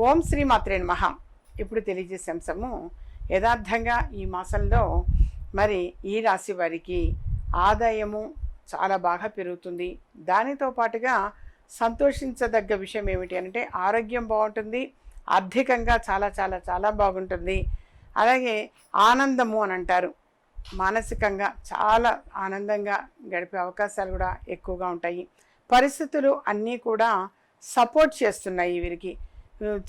ఓం శ్రీ మాత్రే మహా ఇప్పుడు తెలియజేసే అంశము యథార్థంగా ఈ మాసంలో మరి ఈ రాశి వారికి ఆదాయము చాలా బాగా పెరుగుతుంది. దానితో పాటుగా సంతోషించదగ్గ విషయం ఏమిటి అంటే ఆరోగ్యం బాగుంటుంది ఆర్థికంగా చాలా చాలా చాలా బాగుంటుంది. అలాగే ఆనందము అని అంటారు. మానసికంగా చాలా ఆనందంగా గడిపే అవకాశాలు కూడా ఎక్కువగా ఉంటాయి. పరిస్థితులు అన్నీ కూడా సపోర్ట్ చేస్తున్నాయి వీరికి.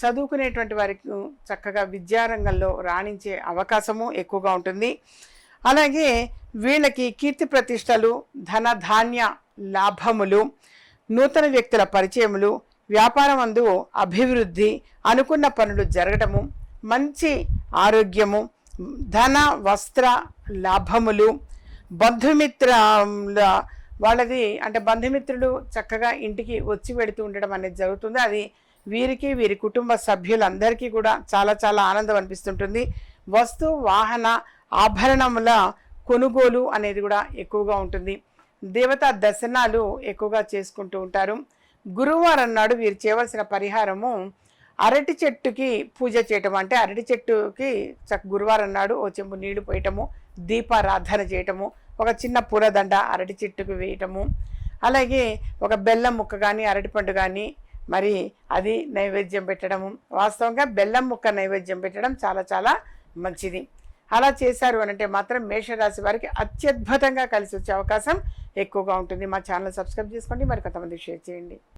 చదువుకునేటువంటి వారికి చక్కగా విద్యారంగంలో రాణించే అవకాశము ఎక్కువగా ఉంటుంది. అలాగే వీళ్ళకి కీర్తి ప్రతిష్టలు ధన ధాన్య లాభములు నూతన వ్యక్తుల పరిచయములు వ్యాపారం అందు అభివృద్ధి అనుకున్న పనులు జరగటము మంచి ఆరోగ్యము ధన వస్త్ర లాభములు బంధుమిత్రుల వాళ్ళది అంటే బంధుమిత్రులు చక్కగా ఇంటికి వచ్చి పెడుతూ ఉండడం అనేది జరుగుతుంది. అది వీరికి వీరి కుటుంబ సభ్యులందరికీ కూడా చాలా చాలా ఆనందం అనిపిస్తుంటుంది. వస్తు వాహన ఆభరణముల కొనుగోలు అనేది కూడా ఎక్కువగా ఉంటుంది. దేవతా దర్శనాలు ఎక్కువగా చేసుకుంటూ ఉంటారు. గురువారం నాడు వీరు చేయవలసిన పరిహారము అరటి చెట్టుకి పూజ చేయటం. అంటే అరటి చెట్టుకి చక్క గురువారం నాడు ఓ చెంబు నీళ్ళు పోయటము దీపారాధన చేయటము ఒక చిన్న పూలదండ అరటి చెట్టుకు వేయటము. అలాగే ఒక బెల్లం ముక్క కానీ అరటిపండు కానీ మరి అది నైవేద్యం పెట్టడము వాస్తవంగా బెల్లం ముక్క నైవేద్యం పెట్టడం చాలా చాలా మంచిది. అలా చేశారు అని అంటే మాత్రం మేషరాశి వారికి అత్యద్భుతంగా కలిసి వచ్చే అవకాశం ఎక్కువగా ఉంటుంది. మా ఛానల్ సబ్స్క్రైబ్ చేసుకోండి మరి కొంతమంది షేర్ చేయండి.